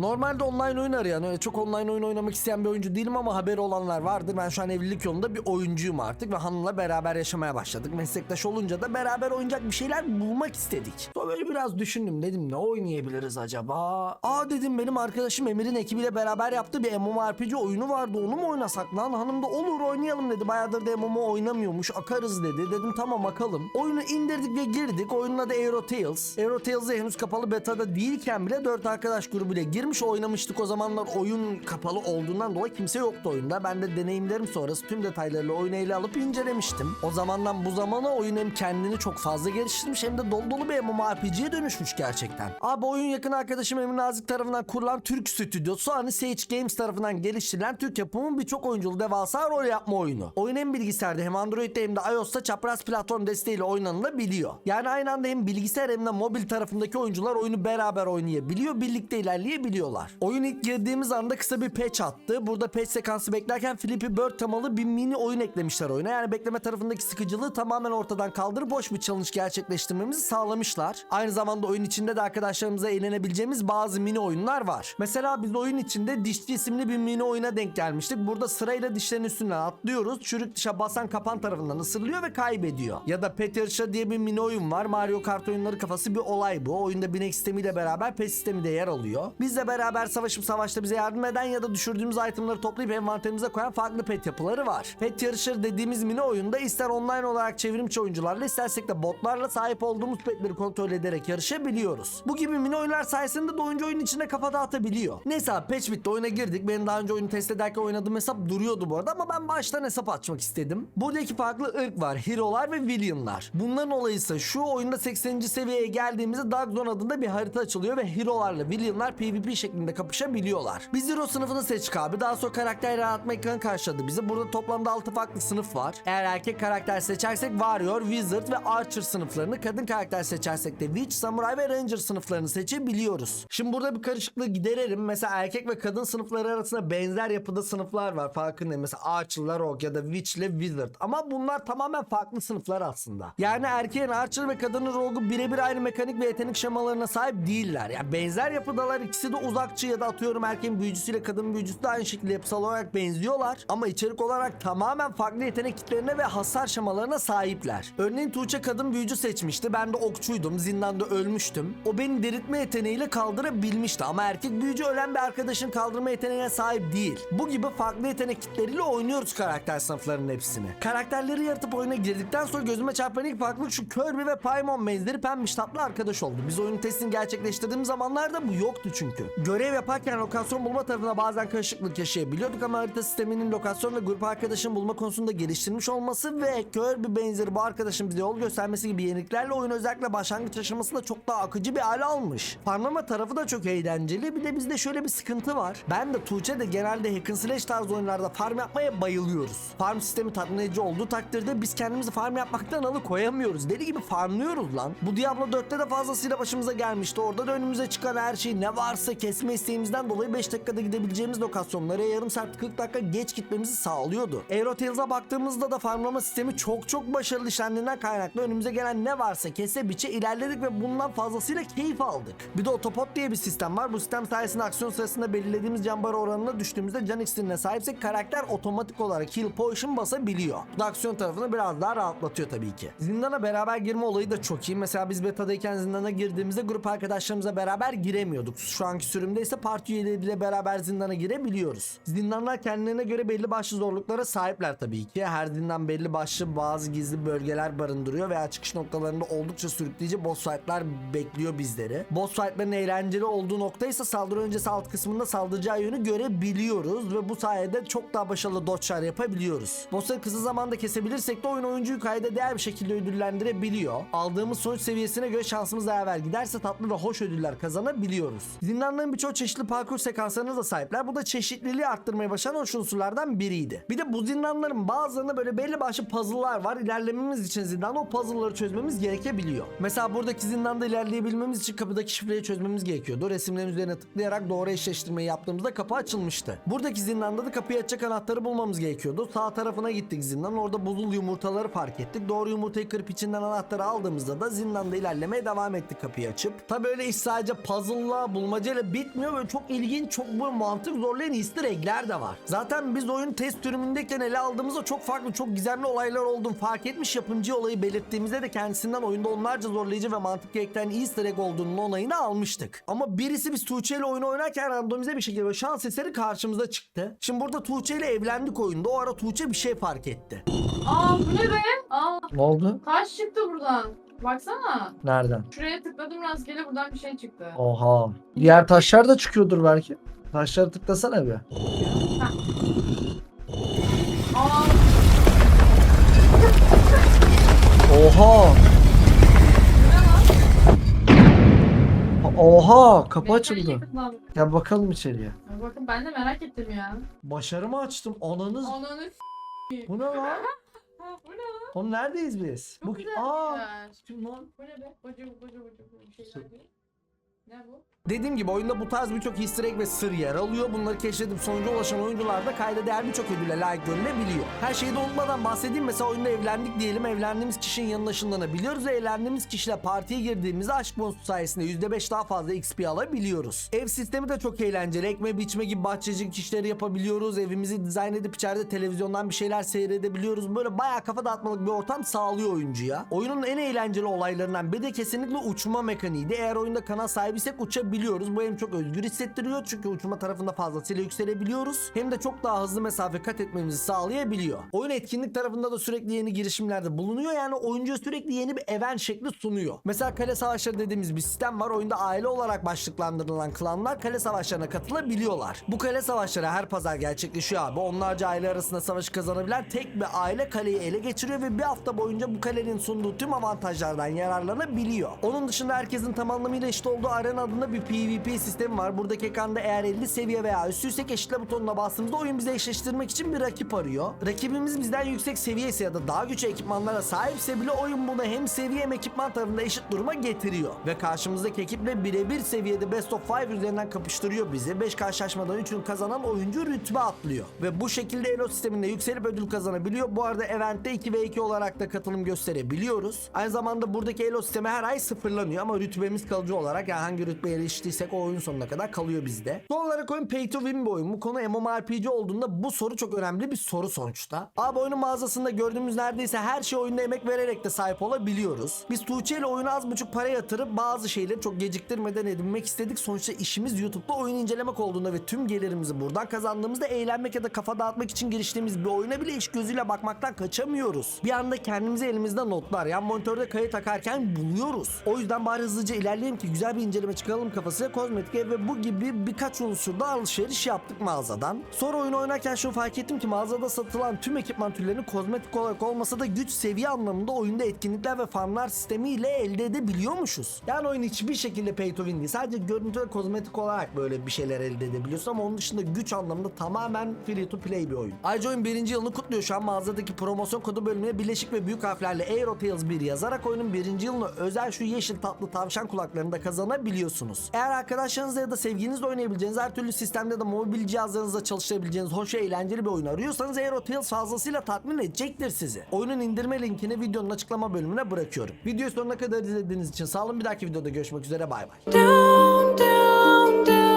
Normalde online oyun arayan, öyle çok online oyun oynamak isteyen bir oyuncu değilim ama haberi olanlar vardır. Ben şu an evlilik yolunda bir oyuncuyum artık ve hanımla beraber yaşamaya başladık. Meslektaş olunca da beraber oynayacak bir şeyler bulmak istedik. Sonra böyle biraz düşündüm dedim ne oynayabiliriz acaba? Aa dedim benim arkadaşım Emir'in ekibiyle beraber yaptığı bir MMORPG oyunu vardı onu mu oynasak lan? Hanım da olur oynayalım dedi. Bayağıdır da MMO oynamıyormuş akarız dedi. Dedim tamam akalım. Oyunu indirdik ve girdik. Oyunun adı Aero Tales. Aero Tales'ı henüz kapalı beta'da değilken bile 4 arkadaş grubuyla girmiş oynamıştık. O zamanlar oyun kapalı olduğundan dolayı kimse yoktu oyunda. Ben de deneyimlerim sonrası tüm detaylarıyla oyunu ele alıp incelemiştim. O zamandan bu zamana oyun hem kendini çok fazla geliştirmiş hem de dolu dolu bir MMORPG'ye dönüşmüş gerçekten. Abi oyun yakın arkadaşım Emin Nazik tarafından kurulan Türk stüdyosu hani Sage Games tarafından geliştirilen Türk yapımı birçok oyunculu devasa rol yapma oyunu. Oyun hem bilgisayarda hem Android'de hem de iOS'ta çapraz platform desteğiyle oynanılabiliyor. Yani aynı anda hem bilgisayar hem de mobil tarafındaki oyuncular oyunu beraber oynayabiliyor, birlikte ilerleyebiliyorlar. Oyun ilk girdiğimiz anda kısa bir patch attı. Burada patch sekansı beklerken Flippy Bird temalı bir mini oyun eklemişler oyuna. Yani bekleme tarafındaki sıkıcılığı tamamen ortadan kaldırıp boş bir challenge gerçekleştirmemizi sağlamışlar. Aynı zamanda oyun içinde de arkadaşlarımıza eğlenebileceğimiz bazı mini oyunlar var. Mesela biz oyun içinde dişçi isimli bir mini oyuna denk gelmiştik. Burada sırayla dişlerin üstünden atlıyoruz. Çürük dişe basan kapan tarafından ısırılıyor ve kaybediyor. Ya da Pet Yarışı diye bir mini oyun var. Mario Kart oyunları kafası bir olay bu. Oyunda binek sistemiyle beraber pet sistemi de yer alıyor. Beraber savaşıp savaşta bize yardım eden ya da düşürdüğümüz itemları toplayıp envanterimize koyan farklı pet yapıları var. Pet yarışları dediğimiz mini oyunda ister online olarak çevrimçi oyuncularla istersek de botlarla sahip olduğumuz petleri kontrol ederek yarışabiliyoruz. Bu gibi mini oyunlar sayesinde de oyuncu oyun içinde kafa dağıtabiliyor. Neyse abi patch bitti oyuna girdik. Benim daha önce oyunu test ederken oynadığım hesap duruyordu bu arada ama ben baştan hesap açmak istedim. Burada iki farklı ırk var. Hero'lar ve Villain'lar. Bunların olayı ise şu oyunda 80. seviyeye geldiğimizde Dark Zone adında bir harita açılıyor ve Hero'larla Villain'lar PvP şeklinde kapışabiliyorlar. Biz Hero sınıfını seçtik abi. Daha sonra karakter yaratma ekranı karşıladı bizi. Burada toplamda 6 farklı sınıf var. Eğer erkek karakter seçersek Warrior, Wizard ve Archer sınıflarını, kadın karakter seçersek de Witch, Samurai ve Ranger sınıflarını seçebiliyoruz. Şimdi burada bir karışıklığı giderelim. Mesela erkek ve kadın sınıfları arasında benzer yapıda sınıflar var. Farkındayım. Mesela Archer'lar Rogue ya da Witch ile Wizard. Ama bunlar tamamen farklı sınıflar aslında. Yani erkeğin Archer ve kadının Rogue'u birebir aynı mekanik ve yetenek şemalarına sahip değiller. Yani benzer yapıdalar. ikisi de uzakçı ya da atıyorum erkeğin büyücüsüyle kadın büyücüsü de aynı şekilde yapısal olarak benziyorlar. Ama içerik olarak tamamen farklı yetenek kitlerine ve hasar şemalarına sahipler. Örneğin Tuğçe kadın büyücü seçmişti. Ben de okçuydum. Zindanda ölmüştüm. O beni diriltme yeteneğiyle kaldırabilmişti. Ama erkek büyücü ölen bir arkadaşın kaldırma yeteneğine sahip değil. Bu gibi farklı yetenek kitleriyle oynuyoruz karakter sınıflarının hepsini. Karakterleri yaratıp oyuna girdikten sonra gözüme çarpan ilk farklılık şu Kirby ve Paimon benzeri pembiş tatlı arkadaş oldu. Biz oyun testini gerçekleştirdiğimiz zamanlarda bu yoktu çünkü. Görev yaparken lokasyon bulma tarafında bazen karışıklık yaşayabiliyorduk ama harita sisteminin lokasyon ve grup arkadaşın bulma konusunda geliştirilmiş olması ve Kirby benzeri bu arkadaşın bize yol göstermesi gibi yeniliklerle oyun özellikle başlangıç aşamasında çok daha akıcı bir hale almış. Farmlama tarafı da çok eğlenceli. Bir de bizde şöyle bir sıkıntı var. Ben de Tuğçe de genelde hack and slash tarzı oyunlarda farm yapmaya bayılıyoruz. Farm sistemi tatmin edici olduğu takdirde biz kendimizi farm yapmaktan alıkoyamıyoruz. Deli gibi farmlıyoruz lan. Bu Diablo 4'te de fazlasıyla başımıza gelmişti. Orada da önümüze çıkan her şey ne varsa kesme isteğimizden dolayı 5 dakikada gidebileceğimiz lokasyonlara yarım saat 40 dakika geç gitmemizi sağlıyordu. Aerotails'a baktığımızda da farmlama sistemi çok çok başarılı işlendiğinden kaynaklı önümüze gelen ne varsa kese biçe ilerledik ve bundan fazlasıyla keyif aldık. Bir de otopot diye bir sistem var. Bu sistem sayesinde aksiyon sırasında belirlediğimiz can bar oranına düştüğümüzde can iksirine sahipsek karakter otomatik olarak heal potion basabiliyor. Bu da aksiyon tarafını biraz daha rahatlatıyor tabii ki. Zindana beraber girme olayı da çok iyi. Mesela biz betadayken zindana girdiğimizde grup arkadaşlarımızla beraber giremiyorduk. Şu anki sürümde ise parti üyeleriyle beraber zindana girebiliyoruz. Zindanlar kendilerine göre belli başlı zorluklara sahipler tabii ki. Her zindan belli başlı bazı gizli bölgeler barındırıyor veya çıkış noktalarında oldukça sürükleyici boss fight'lar bekliyor bizleri. Boss fight'ların eğlenceli olduğu nokta ise saldırı öncesi alt kısmında saldıracağı yönü görebiliyoruz ve bu sayede çok daha başarılı dodge'lar yapabiliyoruz. Boss'ları kısa zamanda kesebilirsek de oyun oyuncuyu kayda değer bir şekilde ödüllendirebiliyor. Aldığımız sonuç seviyesine göre şansımız yaver giderse tatlı ve hoş ödüller kazanabiliyoruz. Zindanların birçok çeşitli parkur sekanslarına da sahipler. Bu da çeşitliliği arttırmaya başlayan hoş unsurlardan biriydi. Bir de bu zindanların bazılarında böyle belli başlı puzzle'lar var. İlerlememiz için zindanda o puzzle'ları çözmemiz gerekebiliyor. Mesela buradaki zindanda ilerleyebilmemiz için kapıdaki şifreyi çözmemiz gerekiyordu. Resimlerin üzerine tıklayarak doğru eşleştirmeyi yaptığımızda kapı açılmıştı. Buradaki zindanda da kapıyı açacak anahtarı bulmamız gerekiyordu. Sağ tarafına gittik zindan. Orada buzul yumurtaları fark ettik. Doğru yumurtayı kırıp içinden anahtarı aldığımızda da zindanda ilerlemeye devam ettik kapıyı açıp. Tabi öyle iş sadece puzzle'la bulmacayla bitmiyor ve çok ilginç, çok bu mantık zorlayan easter egg'ler de var. Zaten biz oyun test sürümündeyken ele aldığımızda çok farklı, çok gizemli olaylar olduğunu fark etmiş yapımcı olayı belirttiğimizde de kendisinden oyunda onlarca zorlayıcı ve mantık gerektiren easter egg olduğunun onayını almıştık. Ama birisi biz Tuğçe ile oyunu oynarken randomize bir şekilde böyle şans eseri karşımıza çıktı. Şimdi burada Tuğçe ile evlendik oyunda. O ara Tuğçe bir şey fark etti. Aa bu ne be? Aa Ne oldu? taş çıktı buradan. Baksana. Nereden? Şuraya tıkladım rastgele buradan bir şey çıktı. Oha. Diğer taşlar da çıkıyordur belki. Taşları tıklasana bir. Aa Oha. Oha kapı Benim açıldı. elle tıkladım. Ya bakalım içeriye. Ya Bakın ben de merak ettim ya. Başarımı açtım. Ananız. Ananı. Bu ne lan? Ha, bu ne lan? Oğlum neredeyiz biz? Çok Bu güzel. Aa. Kim lan? Bu ne be? Koca koca koca bir şeyler değil. Ne bu? Dediğim gibi oyunda bu tarz birçok easter egg ve sır yer alıyor. Bunları keşfedip sonuca ulaşan oyuncular da kayda değer birçok ödüle layık görülebiliyor. Her şeyi de unutmadan bahsedeyim. Mesela oyunda evlendik diyelim. Evlendiğimiz kişinin yanına ışınlanabiliyoruz ve evlendiğimiz kişiyle partiye girdiğimizde aşk bonusu sayesinde %5 daha fazla XP alabiliyoruz. Ev sistemi de çok eğlenceli. Ekme biçme gibi bahçecilik işleri yapabiliyoruz. Evimizi dizayn edip içeride televizyondan bir şeyler seyredebiliyoruz. Böyle bayağı kafa dağıtmalık bir ortam sağlıyor oyuncuya. Oyunun en eğlenceli olaylarından bir de kesinlikle uçma mekaniğiydi. Eğer oyunda kanal sahibiysek uçabiliyoruz. Bu hem çok özgür hissettiriyor çünkü uçma tarafında fazlasıyla yükselebiliyoruz. Hem de çok daha hızlı mesafe kat etmemizi sağlayabiliyor. Oyun etkinlik tarafında da sürekli yeni girişimlerde bulunuyor. Yani oyuncuya sürekli yeni bir event şekli sunuyor. Mesela kale savaşları dediğimiz bir sistem var. Oyunda aile olarak başlıklandırılan klanlar kale savaşlarına katılabiliyorlar. Bu kale savaşları her pazar gerçekleşiyor abi. Onlarca aile arasında savaşı kazanabilen tek bir aile kaleyi ele geçiriyor ve bir hafta boyunca bu kalenin sunduğu tüm avantajlardan yararlanabiliyor. Onun dışında herkesin tam anlamıyla eşit olduğu arena adında bir PvP sistemi var. Buradaki ekranda eğer 50 seviye veya üstüysek eşitle butonuna bastığımızda oyun bize eşleştirmek için bir rakip arıyor. Rakibimiz bizden yüksek seviye ise ya da daha güçlü ekipmanlara sahipse bile oyun bunu hem seviye hem ekipman tarafında eşit duruma getiriyor. Ve karşımızdaki ekiple birebir seviyede Best of 5 üzerinden kapıştırıyor bizi. 5 karşılaşmadan 3'ünü kazanan oyuncu rütbe atlıyor. Ve bu şekilde Elo sisteminde yükselip ödül kazanabiliyor. Bu arada eventte 2 ve 2 olarak da katılım gösterebiliyoruz. Aynı zamanda buradaki Elo sistemi her ay sıfırlanıyor ama rütbemiz kalıcı olarak yani hangi rütbeye eriştiysek o oyun sonuna kadar kalıyor bizde. Son olarak oyun pay to win bir oyun. Bu konu MMORPG olduğunda bu soru çok önemli bir soru sonuçta. Abi oyunun mağazasında gördüğümüz neredeyse her şey oyunda emek vererek de sahip olabiliyoruz. Biz Tuğçe ile oyuna az buçuk para yatırıp bazı şeyleri çok geciktirmeden edinmek istedik. Sonuçta işimiz YouTube'da oyun incelemek olduğunda ve tüm gelirimizi buradan kazandığımızda eğlenmek ya da kafa dağıtmak için giriştiğimiz bir oyuna bile iş gözüyle bakmaktan kaçamıyoruz. Bir anda kendimizi elimizde notlar yani monitörde kayıt takarken buluyoruz. O yüzden bari hızlıca ilerleyelim ki güzel bir inceleme çıkaralım kafasıyla kozmetik ve bu gibi birkaç unsurda alışveriş yaptık mağazadan. Sonra oyun oynarken şunu fark ettim ki mağazada satılan tüm ekipman türlerini kozmetik olarak olmasa da güç seviye anlamında oyunda etkinlikler ve farmlar sistemiyle elde edebiliyormuşuz. Yani oyun hiçbir şekilde pay to win değil. Sadece görüntü ve kozmetik olarak böyle bir şeyler elde edebiliyorsun ama onun dışında güç anlamında tamamen free to play bir oyun. Ayrıca oyun birinci yılını kutluyor. Şu an mağazadaki promosyon kodu bölümüne birleşik ve büyük harflerle Aerotales 1 yazarak oyunun birinci yılını özel şu yeşil tatlı tavşan kulaklarını da Eğer arkadaşlarınızla ya da sevgilinizle oynayabileceğiniz her türlü sistemde de mobil cihazlarınızla çalıştırabileceğiniz hoş ve eğlenceli bir oyun arıyorsanız Aerotales fazlasıyla tatmin edecektir sizi. Oyunun indirme linkini videonun açıklama bölümüne bırakıyorum. Videoyu sonuna kadar izlediğiniz için sağ olun. Bir dahaki videoda görüşmek üzere bay bay. down, down, down.